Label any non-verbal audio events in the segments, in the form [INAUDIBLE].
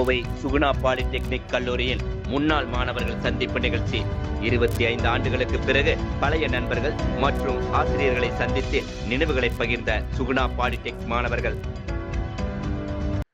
Kovai Suguna polytechnic கல்லூரியில் முன்னாள் மாணவர்கள் சந்திப்பு நிகழ்ச்சி. இருபத்தி ஐந்து ஆண்டுகளுக்கு பிறகு பழைய நண்பர்கள் மற்றும் ஆசிரியர்களை சந்தித்து நினைவுகளை பகிர்ந்த சுகுணா பாலிடெக் மாணவர்கள்.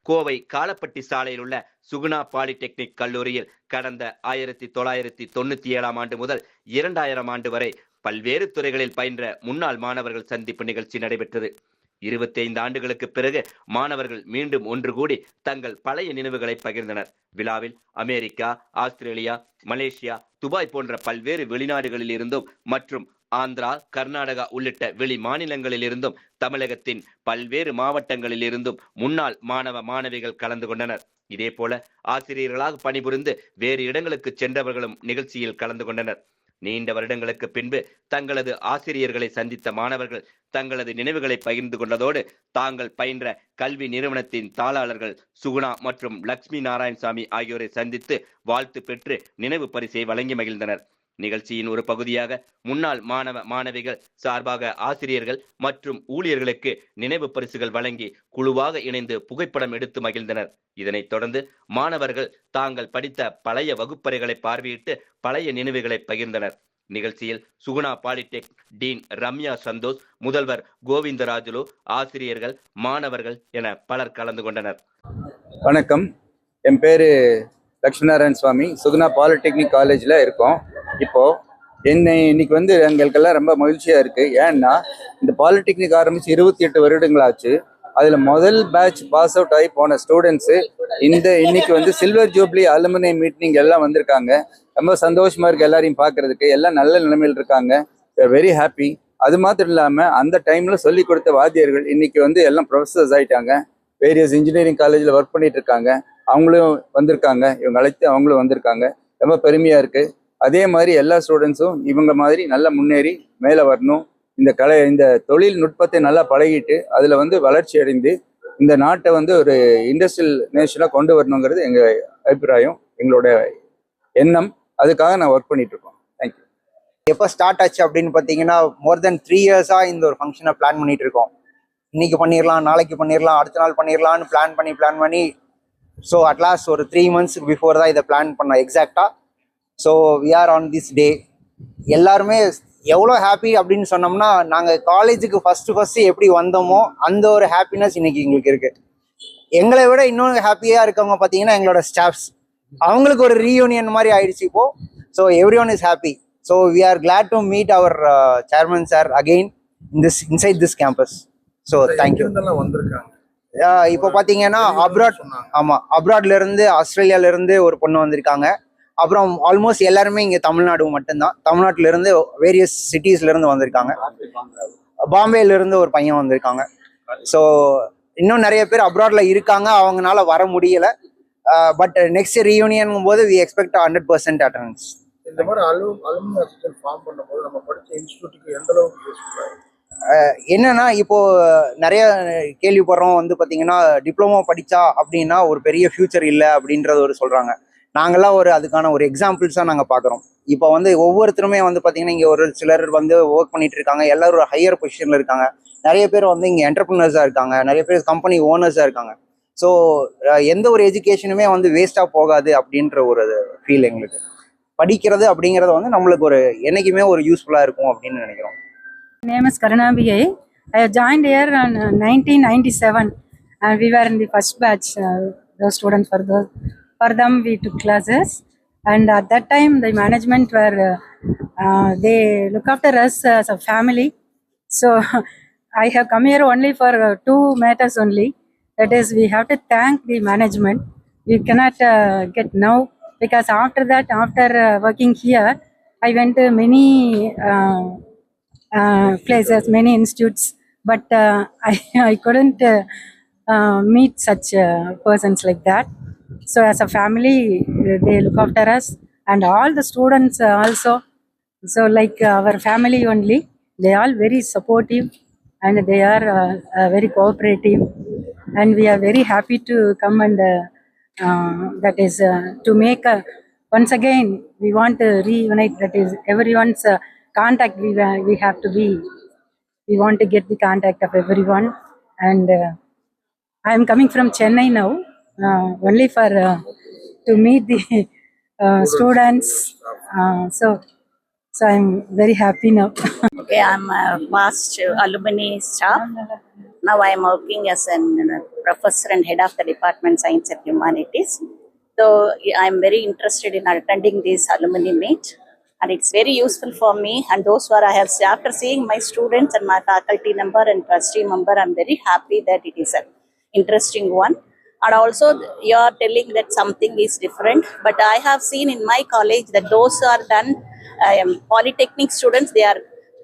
கோவை காலப்பட்டி சாலையில் உள்ள சுகுணா பாலிடெக்னிக் கல்லூரியில் கடந்த ஆயிரத்தி தொள்ளாயிரத்தி தொண்ணூத்தி ஏழாம் ஆண்டு முதல் இரண்டாயிரம் ஆண்டு வரை பல்வேறு துறைகளில் பயின்ற முன்னாள் மாணவர்கள் சந்திப்பு நிகழ்ச்சி நடைபெற்றது. இருபத்தி ஐந்து ஆண்டுகளுக்கு பிறகு மாணவர்கள் மீண்டும் ஒன்று கூடி தங்கள் பழைய நினைவுகளை பகிர்ந்தனர். விழாவில் அமெரிக்கா ஆஸ்திரேலியா மலேசியா துபாய் போன்ற பல்வேறு வெளிநாடுகளில் இருந்தும் மற்றும் ஆந்திரா கர்நாடகா உள்ளிட்ட வெளி மாநிலங்களில் இருந்தும் தமிழகத்தின் பல்வேறு மாவட்டங்களில் இருந்தும் முன்னாள் மாணவ மாணவிகள் கலந்து கொண்டனர். இதேபோல ஆசிரியர்களாக பணிபுரிந்து வேறு இடங்களுக்கு சென்றவர்களும் நிகழ்ச்சியில் கலந்து கொண்டனர். நீண்ட வருடங்களுக்கு பின்பு தங்களது ஆசிரியர்களை சந்தித்த மாணவர்கள் தங்களது நினைவுகளை பகிர்ந்து கொண்டதோடு தாங்கள் பயின்ற கல்வி நிறுவனத்தின் தாளாளர்கள் சுகுணா மற்றும் லக்ஷ்மி நாராயணசாமி ஆகியோரை சந்தித்து வாழ்த்து பெற்று நினைவு பரிசை வழங்கி மகிழ்ந்தனர். நிகழ்ச்சியின் ஒரு பகுதியாக முன்னாள் மாணவ மாணவிகள் சார்பாக ஆசிரியர்கள் மற்றும் ஊழியர்களுக்கு நினைவு பரிசுகள் வழங்கி குழுவாக இணைந்து புகைப்படம் எடுத்து மகிழ்ந்தனர். இதனைத் தொடர்ந்து மாணவர்கள் தாங்கள் படித்த பழைய வகுப்பறைகளை பார்வையிட்டு பழைய நினைவுகளை பகிர்ந்தனர். நிகழ்ச்சியில் சுகுணா பாலிடெக் டீன் ரம்யா சந்தோஷ் முதல்வர் கோவிந்தராஜுலு ஆசிரியர்கள் மாணவர்கள் என பலர் கலந்து கொண்டனர். வணக்கம். என் பேரு லக்ஷ்மிநாராயண சுவாமி சுகுணா பாலிடெக்னிக் காலேஜில் இருக்கோம். இப்போ என்னை இன்னைக்கு வந்து எங்களுக்கெல்லாம் ரொம்ப மகிழ்ச்சியாக இருக்குது ஏன்னா இந்த பாலிடெக்னிக் ஆரம்பித்து இருபத்தி எட்டு வருடங்களாச்சு. அதில் முதல் பேட்ச் பாஸ் அவுட் ஆகி போன ஸ்டூடெண்ட்ஸு இந்த இன்னைக்கு வந்து சில்வர் ஜூப்ளி அலுமினை மீட்டிங் எல்லாம் வந்திருக்காங்க. ரொம்ப சந்தோஷமா இருக்கு எல்லாரையும் பார்க்குறதுக்கு. எல்லாம் நல்ல நிலைமையில் இருக்காங்க. வெரி ஹாப்பி அது மாத்திரம் இல்லாமல் அந்த டைமில் சொல்லி கொடுத்த வாத்தியர்கள் இன்னைக்கு வந்து எல்லாம் ப்ரொஃபஸர்ஸ் ஆயிட்டாங்க. வேரியஸ் இன்ஜினியரிங் காலேஜில் ஒர்க் பண்ணிட்டு இருக்காங்க. அவங்களும் வந்திருக்காங்க. இவங்க அழைத்து அவங்களும் வந்திருக்காங்க. ரொம்ப பெருமையாக இருக்குது அதே மாதிரி எல்லா ஸ்டூடெண்ட்ஸும் இவங்க மாதிரி நல்லா முன்னேறி மேலே வரணும். இந்த கலை இந்த தொழில்நுட்பத்தை நல்லா பழகிட்டு அதில் வந்து வளர்ச்சி அடைந்து இந்த நாட்டை வந்து ஒரு இண்டஸ்ட்ரியல் நேஷனாக கொண்டு வரணுங்கிறது எங்கள் அபிப்பிராயம் எங்களோட எண்ணம். அதுக்காக நான் ஒர்க் பண்ணிட்டு இருக்கோம். தேங்க்யூ எப்போ ஸ்டார்ட் ஆச்சு அப்படின்னு பார்த்தீங்கன்னா மோர் தென் த்ரீ இயர்ஸாக இந்த ஒரு ஃபங்க்ஷனை பிளான் பண்ணிட்டு இருக்கோம். இன்னைக்கு பண்ணிடலாம் நாளைக்கு பண்ணிடலாம் அடுத்த நாள் பண்ணிடலாம்னு பிளான் பண்ணி பிளான் பண்ணி ஸோ அட்லாஸ்ட் ஒரு த்ரீ மந்த்ஸ் பிஃபோர் தான் இதை பிளான் பண்ணோம் எக்ஸாக்டாக so we are on this day எல்லாருமே எவ்வளோ ஹாப்பி அப்படின்னு சொன்னோம்னா நாங்கள் காலேஜுக்கு ஃபஸ்ட்டு ஃபஸ்ட்டு எப்படி வந்தோமோ அந்த ஒரு ஹாப்பினஸ் இன்னைக்கு எங்களுக்கு இருக்கு. எங்களை விட இன்னொரு ஹாப்பியாக இருக்கவங்க பார்த்தீங்கன்னா எங்களோட ஸ்டாஃப்ஸ் அவங்களுக்கு ஒரு ரீயூனியன் மாதிரி ஆயிடுச்சு இப்போ. So everyone is happy so we are glad to meet our chairman sir again in this inside this campus so thank you வந்திருக்காங்க? இப்போ பார்த்தீங்கன்னா அப்ராட் ஆமாம் அப்ராட்ல இருந்து ஆஸ்திரேலியால இருந்து ஒரு பொண்ணு வந்திருக்காங்க. அப்புறம் ஆல்மோஸ்ட் எல்லாருமே இங்கே தமிழ்நாடு மட்டும்தான். தமிழ்நாட்டுல இருந்து வேரியஸ் சிட்டிஸ்ல இருந்து வந்திருக்காங்க. பாம்பேல இருந்து ஒரு பையன் வந்திருக்காங்க. ஸோ இன்னும் நிறைய பேர் அப்ராட்ல இருக்காங்க. அவங்கனால வர முடியல. பட் நெக்ஸ்ட் ரீயூனியன் போது we expect hundred percent attendance இந்த மாதிரி அலு அலுமினி ஃபார்ம் பண்ணும்போது நம்ம படிச்ச இன்ஸ்டியூட்டுக்கு எந்த அளவுக்கு என்னன்னா இப்போ நிறைய கேள்விப்படுறோம் வந்து பார்த்தீங்கன்னா டிப்ளமோ படித்தா அப்படின்னா ஒரு பெரிய ஃபியூச்சர் இல்லை அப்படின்றது ஒரு சொல்கிறாங்க நாங்கெல்லாம் ஒரு அதுக்கான ஒரு எக்ஸாம்பிள்ஸாக நாங்கள் பார்க்குறோம் இப்போ வந்து ஒவ்வொருத்தருமே வந்து பார்த்தீங்கன்னா இங்கே ஒரு சிலர் வந்து ஒர்க் பண்ணிட்டு இருக்காங்க. எல்லாரும் ஒரு ஹையர் பொசிஷனில் இருக்காங்க. நிறைய பேர் வந்து இங்கே என்டர்பிரினர்ஸாக இருக்காங்க. நிறைய பேர் கம்பெனி ஓனர்ஸாக இருக்காங்க. ஸோ எந்த ஒரு எஜுகேஷனுமே வந்து வேஸ்ட்டாக போகாது அப்படின்ற ஒரு ஃபீல் எங்களுக்கு. படிக்கிறது அப்படிங்கிறது வந்து நம்மளுக்கு ஒரு என்னைக்குமே ஒரு யூஸ்ஃபுல்லாக இருக்கும் அப்படின்னு நினைக்கிறோம். Name is Karunambigay. I have joined here in uh, 1997 and we were in the first batch, uh, the students for. For them we took classes and at that time the management were, uh, uh, they look after us as a family. So [LAUGHS] I have come here only for uh, two matters only. That is we have to thank the management. We cannot uh, get now because after that, after uh, working here, I went to many uh, uh, places, many institutes, but uh, [LAUGHS] I, I couldn't uh, uh, meet such uh, persons like that. So, as a family, uh, they look after us, and all the students also. So, like our family only, they are very supportive and they are uh, uh, very cooperative, and we are very happy to come and uh, uh, that is uh, to make a once again we want to reunite that is everyone's uh, contact we, we have to be we want to get the contact of everyone and uh, i am coming from chennai now uh, only for uh, to meet the [LAUGHS] uh, students. Uh, so, so I'm very happy now. [LAUGHS] Okay, I'm a past alumni staff. Now I am working as a professor and head of the Department Science and Humanities. So I'm very interested in attending this alumni meet and it's very useful for me and those who are I have after seeing my students and my faculty member and trustee member, I'm very happy that it is an interesting one. And also you are telling that something is different, but I have seen in my college that those are done um, polytechnic students, they are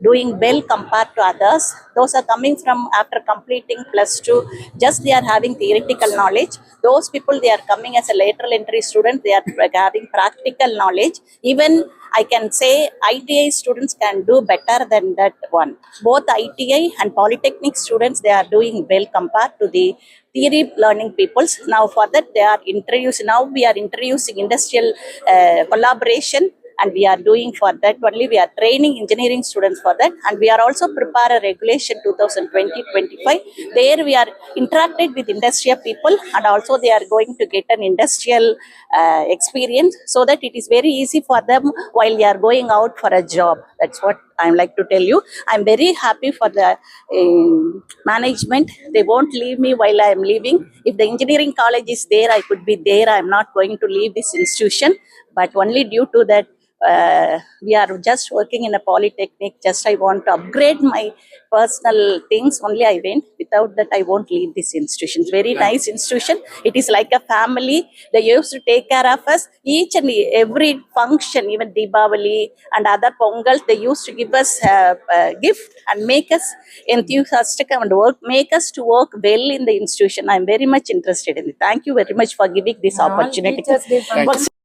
doing well compared to others. Those are coming from after completing plus two, just they are having theoretical knowledge. Those people, they are coming as a lateral entry student, they are [LAUGHS] having practical knowledge. Even I can say ITI students can do better than that one. Both ITI and polytechnic students, they are doing well compared to the theory learning peoples. Now for that, they are introducing, now we are introducing industrial uh, collaboration and we are doing for that only. We are training engineering students for that. And we are also prepare a regulation 2020-25 there we are interacted with industrial people and also they are going to get an industrial uh, experience so that it is very easy for them while they are going out for a job. That's what i'm like to tell you. I'm very happy for the um, management. They won't leave me while i am leaving. If the engineering college is there i could be there. I'm not going to leave this institution. But only due to that uh, we are just working in a polytechnic. Just i want to upgrade my personal things. Only i went. Without that i won't leave this institution. It's very nice institution. It is like a family. They used to take care of us each and every function even deepavali and other pongals they used to give us a, a gift and make us enthusiastic and work make us to work well in the institution. I'm very much interested in it. Thank you very much for giving this opportunity. Teachers Day function.